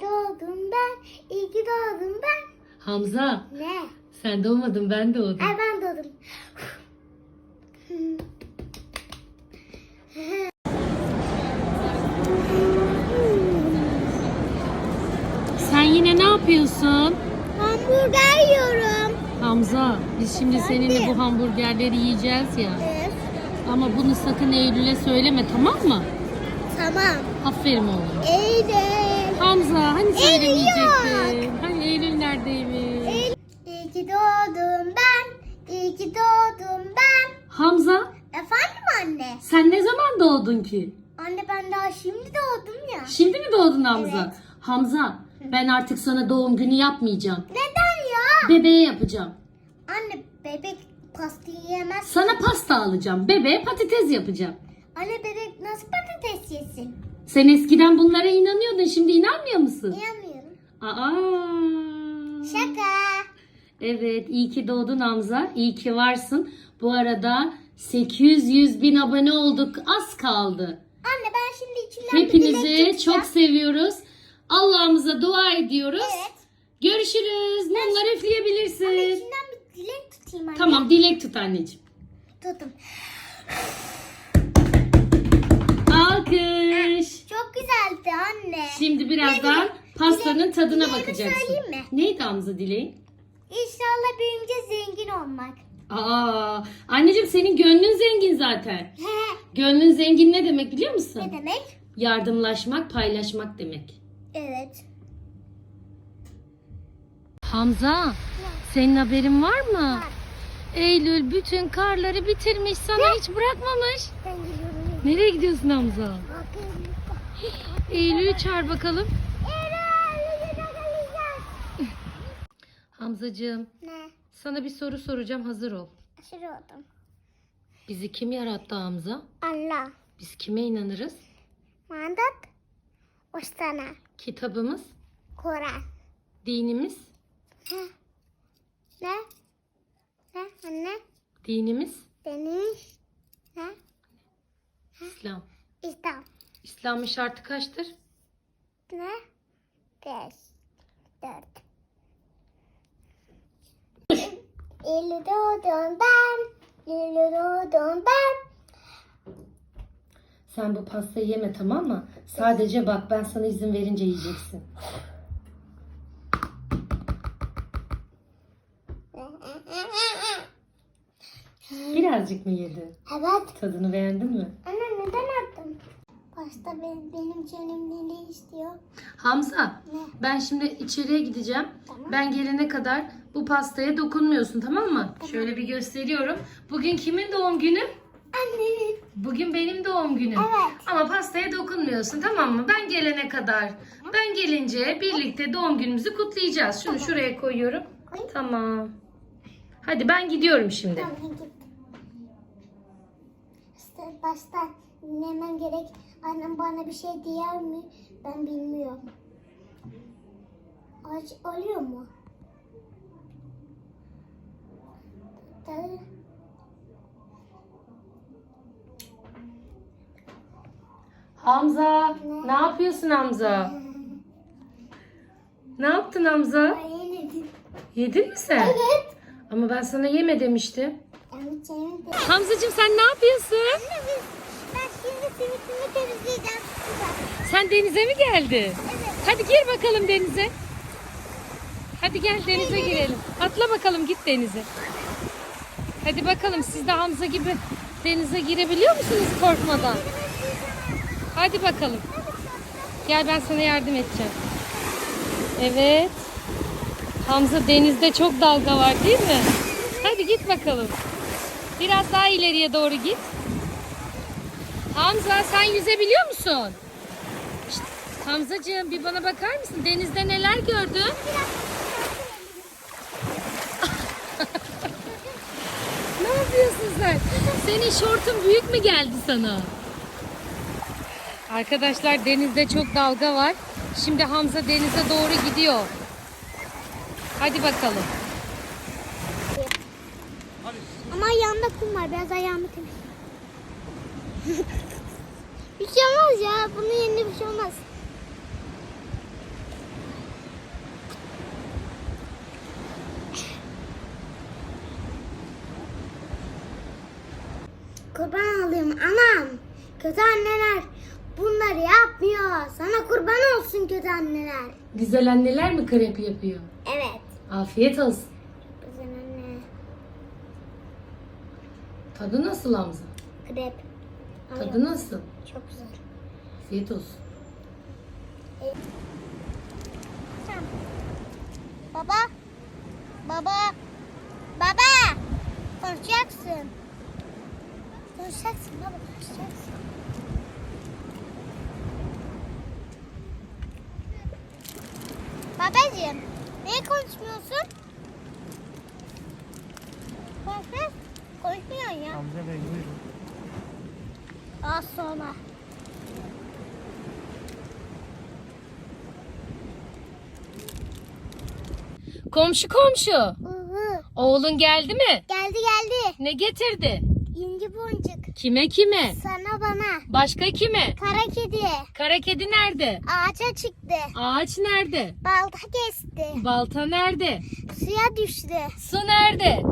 Doğdum ben, iyi ki doğdum ben. Hamza Ne? sen doğmadın ben doğdum. Ay ben doğdum. Sen yine ne yapıyorsun? Hamburger yiyorum. Hamza biz şimdi seninle bu hamburgerleri yiyeceğiz ya. Evet. Ama bunu sakın Eylül'e söyleme tamam mı? Tamam. Aferin oğlum. Eylül. Hamza hani söylemeyecektin? Hani Eylül neredeymiş? Eylül. İyi ki doğdum ben. İyi ki doğdum ben. Hamza Efendim anne? sen ne zaman doğdun ki? Anne ben daha şimdi doğdum ya. Şimdi mi doğdun Hamza? Evet. Hamza ben artık sana doğum günü yapmayacağım. Neden ya? Bebeğe yapacağım. Anne bebek pasta yiyemez. Sana pasta alacağım. Bebeğe patates yapacağım. Anne bebek nasıl patates yesin? Sen eskiden bunlara inanıyordun. Şimdi inanmıyor musun? Yiyemiyorum. Aa. Şaka. Evet, iyi ki doğdun Hamza. İyi ki varsın. Bu arada 800 bin abone olduk. Az kaldı. Anne ben şimdi içimden bir dilek Hepinizi tutacağım. çok seviyoruz. Allah'ımıza dua ediyoruz. Evet. Görüşürüz. Mumları üfleyebilirsin. Anne içimden bir dilek tutayım anne. Tamam, dilek tut anneciğim. Tuttum. Alkış. Çok güzeldi anne. Şimdi birazdan pastanın tadına dileğimi bakacaksın. söyleyeyim mi? Neydi Hamza dileğin? İnşallah büyüyünce zengin olmak. Aa, anneciğim senin gönlün zengin zaten. Gönlün zengin ne demek biliyor musun? Ne demek? Yardımlaşmak, paylaşmak demek. Evet. Hamza, senin haberin var mı? Eylül bütün karları bitirmiş, sana hiç bırakmamış. Ben gidiyorum. Nereye gidiyorsun Hamza? Bakayım. Eylül'ü çağır bakalım. Hamzacığım, Ne? sana bir soru soracağım, hazır ol. Aşırı oldum. Bizi kim yarattı Hamza? Allah. Biz kime inanırız? Mandat. Ostana. Kitabımız, Koran. dinimiz, He. Ne? Ne anne? dinimiz Deniz. Ne? İslam. İslam. İslam'ın şartı kaçtır? Ne? Beş. Dört. İlü doğdum ben. İlü doğdum ben. Sen bu pastayı yeme tamam mı? Sadece bak ben sana izin verince yiyeceksin. Birazcık mı yedin? Evet. Tadını beğendin mi? Anne? Pasta benim, benim canım ne istiyor? Hamza, Ne? ben şimdi içeriye gideceğim. Tamam. Ben gelene kadar bu pastaya dokunmuyorsun tamam mı? Şöyle bir gösteriyorum. Bugün kimin doğum günü? Annemin. Bugün benim doğum günüm. Evet. Ama pastaya dokunmuyorsun tamam mı? Ben gelene kadar. Ben gelince birlikte doğum günümüzü kutlayacağız. Şunu şuraya koyuyorum. Koy. Tamam. Hadi ben gidiyorum şimdi. Tamam git. İşte başta dinlemem gerek. Annem bana bir şey diyer mi? Ben bilmiyorum. Aç oluyor mu? Tabii. Hamza, ne yapıyorsun Hamza? Ne yaptın Hamza? Ay yedim. Yedin mi sen? Evet. Ama ben sana yeme demiştim. Ben de. Hamzacığım sen ne yapıyorsun? Simitimi temizleyeceğim. Sen denize mi geldin? Hadi gir bakalım denize. Hadi gel denize girelim. Atla bakalım git denize. Hadi bakalım siz de Hamza gibi denize girebiliyor musunuz korkmadan? Hadi bakalım. Gel ben sana yardım edeceğim. Evet. Hamza denizde çok dalga var değil mi? Hadi git bakalım. Biraz daha ileriye doğru git. Hamza sen yüzebiliyor musun? Şşt, Hamzacığım bir bana bakar mısın? Denizde neler gördün? ne yapıyorsun sen? Senin şortun büyük mü geldi sana? Arkadaşlar denizde çok dalga var. Şimdi Hamza denize doğru gidiyor. Hadi bakalım. Ama ayağımda kum var. Biraz ayağımı temiz bir şey olmaz ya. Bunun yerine bir şey olmaz. Kurban olayım anam. Kötü anneler bunları yapmıyor. Sana kurban olsun kötü anneler. Güzel anneler mi krep yapıyor? Evet. Afiyet olsun. Güzel anne. Tadı nasıl Hamza? Krep. Tadı nasıl? Çok güzel. Afiyet olsun. Baba. Baba. Baba. Konuşacaksın. Konuşacaksın baba konuşacaksın. Babacığım. Niye konuşmuyorsun? Konuşmuyorsun. Konuşmuyorsun ya. Hamza Bey buyurun. Az sonra. Komşu komşu. Uhu. Oğlun geldi mi? Geldi geldi. Ne getirdi? İnci boncuk. Kime kime? Sana bana. Başka kime? Kara kedi. Kara kedi nerede? Ağaca çıktı. Ağaç nerede? Balta kesti. Balta nerede? Suya düştü. Su nerede?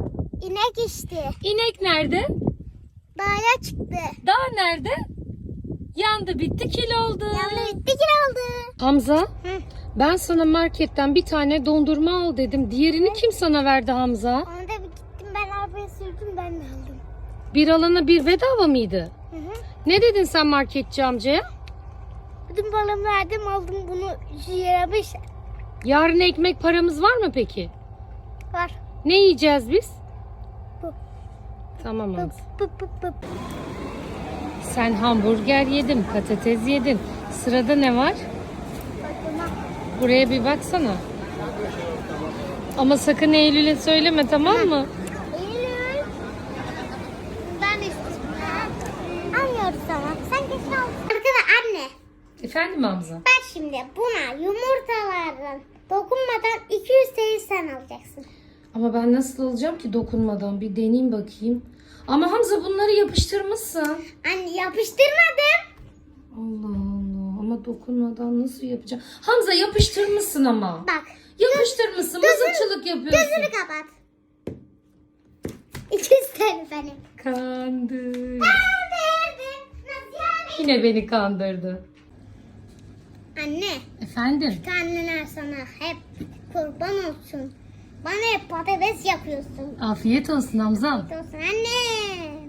İnek içti. İnek nerede? Dağa çıktı. Dağ nerede? Yandı bitti kil oldu. Yanına bitti kil oldu. Hamza Hı. ben sana marketten bir tane dondurma al dedim. Diğerini kim sana verdi Hamza? Onu da bir gittim ben arabaya sürdüm ben de aldım. Bir alana bir bedava mıydı? Hı hı. Ne dedin sen marketçi amcaya? Bütün balımı verdim aldım bunu yaramış. Yarın ekmek paramız var mı peki? Var. Ne yiyeceğiz biz? Tamam Hamza. pıp pıp pıp. Sen hamburger yedin, patates yedin. Sırada ne var? Buraya bir baksana. Ama sakın Eylül'e söyleme tamam mı? Eylül. Ben istiyorum. Anlıyoruz sana. Sen kesin al. Arkada anne. Efendim Hamza? Ben şimdi buna yumurtalardan dokunmadan 200 TL sen alacaksın. Ama ben nasıl alacağım ki dokunmadan? Bir deneyeyim bakayım. Ama Hamza bunları yapıştırmışsın. Anne yapıştırmadım. Allah Allah. Ama dokunmadan nasıl yapacağım? Hamza yapıştırmışsın ama. Bak Yapıştırmışsın. Mızıkçılık yapıyorsun. gözünü kapat. 200 TL benim. Kandır. Verdim. Nasıl yani? Yine beni kandırdı. Anne, Efendim? anneler sana hep kurban olsun. Bana hep patates yapıyorsun. Afiyet olsun Hamza. Olsun anne.